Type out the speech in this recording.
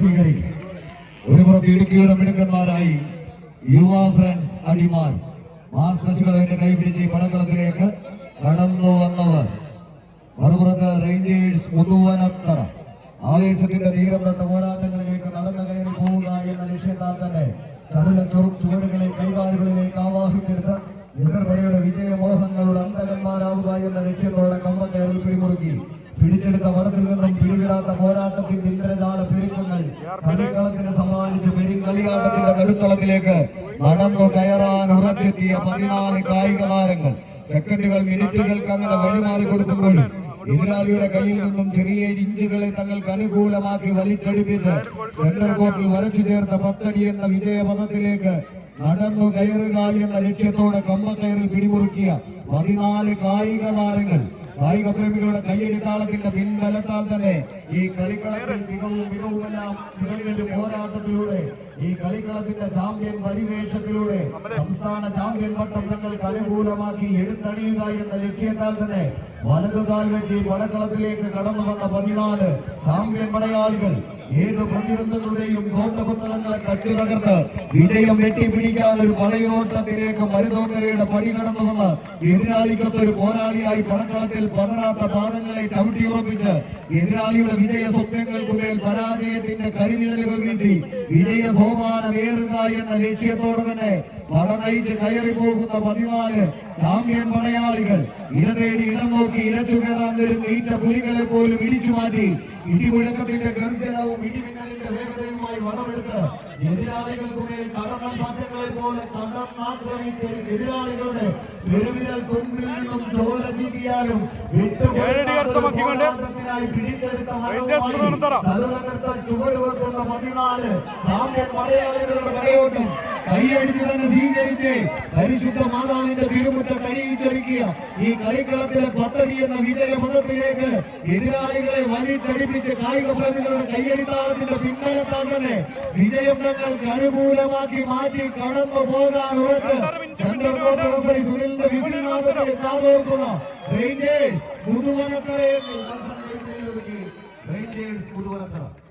സ്വീകരിക്കും ഒരു പുറത്ത് ഇടുക്കിയുടെ മിടുക്കന്മാരായി യുവ ഫ്രണ്ട്സ് അടിമാർ മാസ് ബസുകളെ കൈപിടിച്ച് പടക്കളത്തിലേക്ക് കടന്നു വന്നവർ. മറുപുറത്ത് റേഞ്ചേഴ്സ് മുതുവനത്തറ. ആവേശത്തിന്റെ തീരം തട്ട് പോരാട്ടങ്ങളിലേക്ക് നടന്നു കയറി പോവുക എന്ന ലക്ഷ്യത്താൽ തന്നെ ചടുല ചുവടുകളെ കൈകാലുകളിലേക്ക് ആവാഹിച്ചെടുത്ത് എതിർപടയുടെ വിജയമോഹങ്ങളുടെ അന്തകന്മാരാവുക എന്ന ലക്ഷ്യത്തോടെ കമ്പക്കയറിൽ പിടിമുറുക്കി. പിടിച്ചെടുത്ത വടത്തിൽ നിന്നും പിടിവിടാത്ത പോരാട്ടത്തിന്റെ ഇന്ദ്രജാല പെരുക്കങ്ങൾ കളിക്കളത്തിന് സമ്മാനിച്ച് പെരുങ്കളിയാട്ടത്തിന്റെ നടുത്തളത്തിലേക്ക് നടന്നു കയറാൻ ഉറച്ചെത്തിയ പതിനാല് കായിക താരങ്ങൾ. സെക്കൻഡുകൾ മിനിറ്റുകൾക്ക് അങ്ങനെ വഴിമാറി കൊടുക്കുമ്പോൾ എതിരാളിയുടെ കയ്യിൽ നിന്നും ചെറിയ ഇഞ്ചുകളെ തങ്ങൾക്ക് അനുകൂലമാക്കി വലിച്ചടിപ്പിച്ച് സെന്റർ കോർട്ടിൽ വരച്ചു ചേർത്ത പത്തടി എന്ന വിജയപഥത്തിലേക്ക് നടന്നു കയറുക എന്ന ലക്ഷ്യത്തോടെ കമ്പക്കയറിൽ പിടിമുറുക്കിയ പതിനാല് കായിക താരങ്ങൾ. കായിക പ്രേമികളുടെ കയ്യടി താളത്തിന്റെ പിൻബലത്താൽ തന്നെ ഈ കളിക്കളത്തിൽ മികവും മികവുമെല്ലാം പോരാട്ടത്തിലൂടെ ഈ കളിക്കളത്തിന്റെ ചാമ്പ്യൻ പരിവേഷത്തിലൂടെ സംസ്ഥാന ചാമ്പ്യൻ പട്ടം തങ്ങൾക്ക് അനുകൂലമാക്കി എടുത്തണിയുക എന്ന ലക്ഷ്യത്താൽ തന്നെ വലതുകാൽ വെച്ച് ഈ പടക്കളത്തിലേക്ക് കടന്നു വന്ന പതിനാല് ചാമ്പ്യൻ പടയാളികൾ ഏത് പ്രതിബന്ധങ്ങളുടെയും കോട്ടകുത്തളങ്ങളെ തച്ചു തകർത്ത് വിജയം വെട്ടിപ്പിടിക്കാൻ ഒരു പടയോട്ടത്തിലേക്ക് മരുതോക്കരയുടെ പടി കടന്നു വന്ന് എതിരാളിക്കൊത്ത പോരാളിയായി പടക്കളത്തിൽ പതറാത്ത പാദങ്ങളെ ചവിട്ടിയുറപ്പിച്ച് എതിരാളിയുടെ വിജയ സ്വപ്നങ്ങൾക്കുമേൽ പരാജയത്തിന്റെ കരിനിഴലുകൾ വീട്ടി വിജയ സോപാനമേറുക എന്ന ലക്ഷ്യത്തോടെ തന്നെ പട നയിച്ച് കയറി പോകുന്ന പതിനാല് ചാമ്പ്യൻ പടയാളികൾ ഇര തേടി ഇടം നോക്കി ഇരച്ചു കയറാൻ വരുന്ന ഈറ്റ പുലികളെ പോലും ഇടിച്ചു മാറ്റി ഇടിമുഴക്കത്തിന്റെ ഗർജനവും ഇടിമിന്നലിന്റെ വേഗതയുമായി വളമെടുത്ത് എതിരാളികൾക്കുമേൽ കടന്ന പാറ്റങ്ങളെ പോലെ തകർന്നാക്രമിച്ച എതിരാളികളുടെ പെരുവിരൽ തുമ്പിൽ നിന്നും ചോര വിട്ടുകൊടുക്കാതെ പിടിച്ചെടുത്ത മതവുമായി ചതുരകർത്ത ചുവട് വെക്കുന്ന പതിനാല് ചാമ്പ്യൻ പടയാളികളുടെ പടയോട്ടം കൈയടിച്ച് തന്നെ സ്വീകരിച്ച് പരിശുദ്ധ മാതാവിന്റെ തിരുമുറ്റം കണിയിച്ചൊരുക്കിയ ഈ കളിക്കളത്തിലെ പദ്ധതി എന്ന വിജയ പദത്തിലേക്ക് എതിരാളികളെ വലിച്ചടിപ്പിച്ച് കായിക പ്രേമികളുടെ കയ്യടിത്താളത്തിന്റെ പിൻബലത്താൽ തന്നെ വിജയം തങ്ങൾക്ക് അനുകൂലമാക്കി മാറ്റി കടന്നു പോകാൻ ഉറച്ച് സെൻട്രൽ കോർട്ട് സുനിലിന്റെ വിസിൽനാഥത്തിന് കാതോർക്കുന്ന റേഞ്ചേഴ്സ് മത്സരം റേഞ്ചേഴ്സ് മുതുവനത്തറ